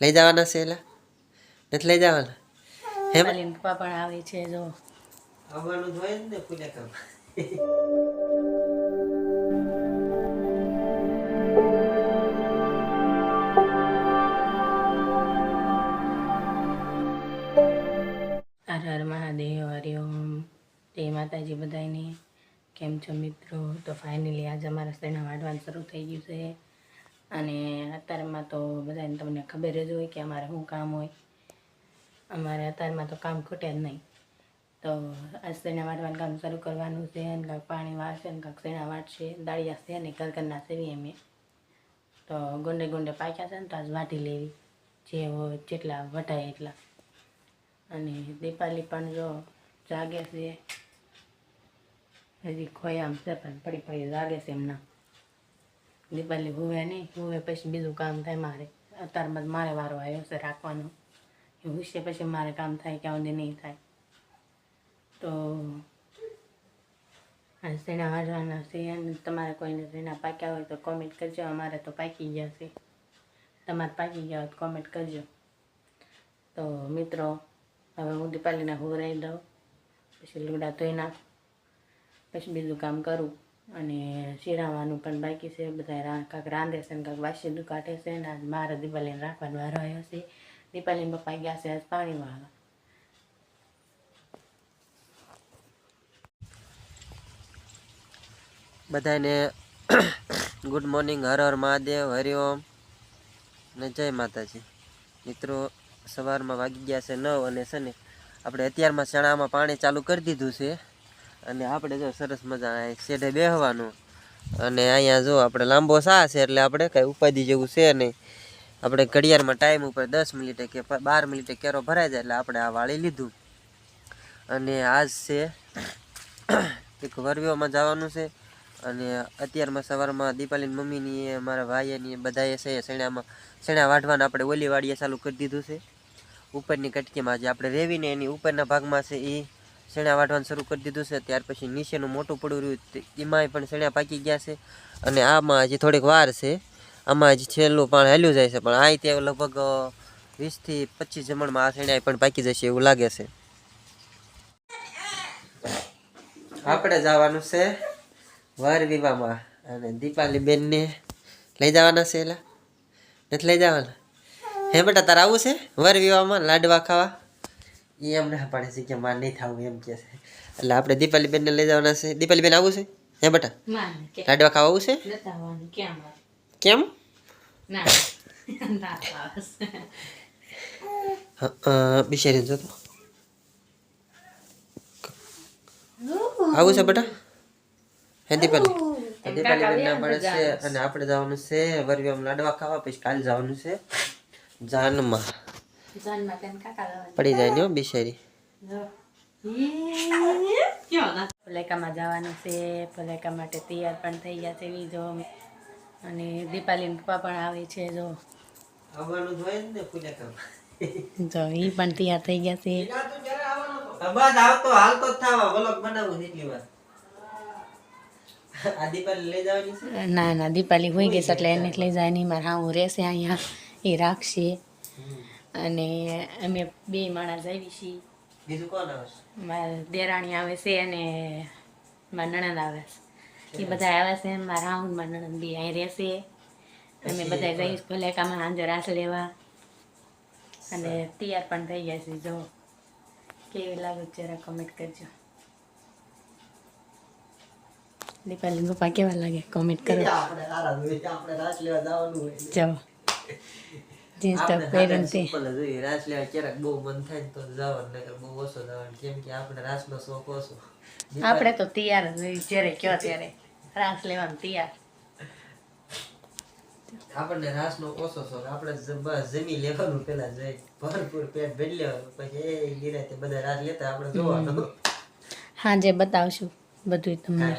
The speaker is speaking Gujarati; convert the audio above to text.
લઈ જવાના છે એલા? નથી લઈ જવાના? હે પપ્પા પણ આવે છે જો. આવવાનું જ હોય ને પૂજા કામ હર હર મહાદેવ હરિઓમ તે માતાજી બધાને કેમ છો મિત્રો? તો ફાઇનલી આજે અમારા શેણા વાંચવાનું શરૂ થઈ ગયું છે. અને અત્યારમાં તો બધાને તમને ખબર જ હોય કે અમારે શું કામ હોય. અમારે અત્યારમાં તો કામ ખૂટે જ નહીં. તો આજ શેણા વાટવાનું કામ શરૂ કરવાનું છે અને કાંક પાણી વાળશે ને કાંક શેણા વાટશે, દાળિયા છે ને ઘર સેવીએ સેવી અમે તો ગુંડે ગુંડે પાક્યા છે ને તો આજ વાટી લેવી. જે હોય જેટલા વટાય એટલા. અને દીપાલી પણ જો જાગે છે. હજી ખોયામ છે પણ પડી પડી જાગે છે એમના. દીપાલી હુવે નહીં, હુવે પછી બીજું કામ થાય મારે. અત્યારમાં મારે વારો આવ્યો છે રાખવાનો. એ હુશે પછી મારે કામ થાય ક્યાં સુધી નહીં થાય. તો શેણા વાળવાના છે અને તમારે કોઈને શેણા પાક્યા હોય તો કોમેન્ટ કરજો. અમારે તો પાકી ગયા છે. તમારે પાકી ગયા હોય તો કોમેન્ટ કરજો. તો મિત્રો, હવે હું દીપાલીને રહી દઉં. પછી લુગડા ધોઈ નાખું. પછી બીજું કામ કરું. અને શિરાવાનું પણ બાકી છે. બધા કાંક રાંધે છે ને વાસી કાઢે છે ને આજ મારે દીપાલીને રાખવાનો વારો આવ્યો છે. દીપાલીને પપ્પા ગયા છે આજ પાણી વાળવા. બધાને ગુડ મોર્નિંગ, હર હર મહાદેવ હરિઓમ અને જય માતાજી. મિત્રો, સવારમાં વાગી ગયા છે નવ અને છે ને આપણે અત્યારમાં ચણામાં પાણી ચાલુ કરી દીધું છે. અને આપણે જો સરસ મજા અહીં શેઢે બેહવાનું. અને અહીંયા જો આપણે લાંબો સા છે એટલે આપણે કાંઈ ઉપાધિ જેવું છે નહીં. આપણે ઘડિયાળમાં ટાઈમ ઉપર દસ મિનિટે કે બાર મિનિટે કેરો ભરાઈ જાય એટલે આપણે આ વાળી લીધું. અને આજ છે એક વરવીઓમાં જવાનું છે. અને અત્યારમાં સવારમાં દીપાલીની મમ્મીની મારા ભાઈની બધાએ છે શેણામાં, શેણા વાઢવાના આપણે ઓલી વાડીએ ચાલુ કરી દીધું છે. ઉપરની કટકીમાં જે આપણે રેવીને એની ઉપરના ભાગમાં છે એ શેણા વાટવાનું શરૂ કરી દીધું છે. ત્યાર પછી નીચેનું મોટું પડું રહ્યું એમાંય પણ શેણા પાકી ગયા છે. અને આમાં હજી થોડીક વાર છે. આમાં હજી છેલ્લું પાણી હેલ્યું જાય છે. પણ આ તે લગભગ વીસથી પચીસ જમણમાં આ શેણા પણ પાકી જશે એવું લાગે છે. આપણે જવાનું છે વર વિવાહમાં. અને દીપાલી બેનને લઈ જવાના છે એલા. નથી લઈ જવાના? હે બેટા, તારે આવું છે? વર વિવાહમાં લાડવા ખાવા? એ એમ ના પાડે છે કે મારે નહીં થવું એમ કે છે. એટલે આપણે દીપાલી બેનને લઈ જવાના છે. દીપાલીબેન આવું છે? હે બેટા? લાડવા ખાવા આવું છે? કેમ ના ના આવે. છે બેટા? હે દીપાલી? દીપાલીબેન બેન ના પડે છે અને આપણે જવાનું છે વરવીમાં લાડવા ખાવા પછી કાલે જવાનું છે જાનમાં. પડી જાય ને હો બિચારી પલેકામાં જવાનું છે પલેકા માટે તૈયાર પણ થઈ ગયા છે જો અને દીપાલી પપ્પા પણ આવે છે જો ઈ પણ તૈયાર થઈ ગયા છે આવતો થાવા બનાવું એટલી વાર ના ના દીપાલી હોઈ ગઈ છે એટલે એને લઈ જાય નહીં મારે હા હું રહેશે અહીંયા એ રાખશે અને અમે બે માણસ આવી છીએ. બીજું કોણ આવશે મારા દેરાણી આવે છે અને મારા નણંદ આવે છે. એ બધા આવે છે મારા હાઉન મારા નણંદ બી અહીં રહેશે અમે બધા જઈશ ભલેકામાં સાંજે રાસ લેવા. અને તૈયાર પણ થઈ ગયા છે જો કેવી લાગે જરા કમેન્ટ કરજો. દીપાલી પપ્પા કેવા લાગે? કોમેન્ટ કરો. આપણે આપણે રાસ લેવા જવાનું હોય. જાઓ. જીન્સ ટોપ પહેરીને તે. રાસ લેવા ક્યારેક બહુ મન થાય તો જવાનું નકર બહુ ઓછો જવાનું. કેમ કે આપણે રાસનો શોખ ઓછો. આપણે તો તૈયાર જ હોય જ્યારે કયો ત્યારે. રાસ લેવાનું તૈયાર. આપણને રાસનો ઓછો શોખ. આપણે જમી લેવાનું પેલા જઈ ભરપૂર પેટ ભરી લેવાનું. પછી એ નિરાંતે બધા રાસ લેતા આપણે જોવાનું. સાંજે બતાવશું બધું તમને.